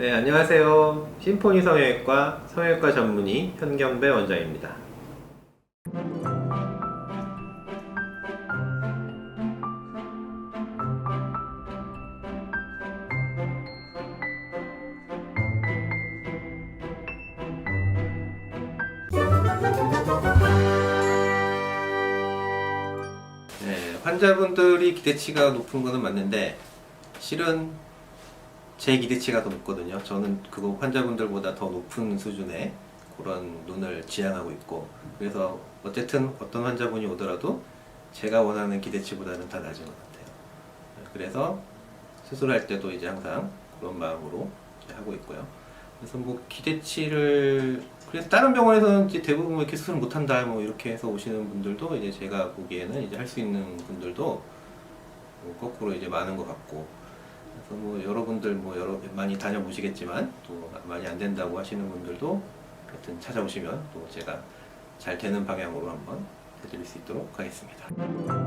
네, 안녕하세요. 심포니 성형외과 성형외과 전문의 현경배 원장입니다. 네, 환자분들이 기대치가 높은 거는 맞는데 실은 제 기대치가 더 높거든요. 저는 그거 환자분들보다 더 높은 수준의 그런 눈을 지향하고 있고 그래서 어쨌든 어떤 환자분이 오더라도 제가 원하는 기대치보다는 다 낮은 것 같아요. 그래서 수술할 때도 이제 항상 그런 마음으로 하고 있고요. 그래서 뭐 기대치를 그래서 다른 병원에서는 이제 대부분 뭐 이렇게 수술 못한다 뭐 이렇게 해서 오시는 분들도 이제 제가 보기에는 이제 할 수 있는 분들도 뭐 거꾸로 이제 많은 것 같고 그래서 뭐 여러분들 뭐 여러 많이 다녀보시겠지만 또 많이 안 된다고 하시는 분들도 하여튼 찾아오시면 또 제가 잘 되는 방향으로 한번 해드릴 수 있도록 하겠습니다.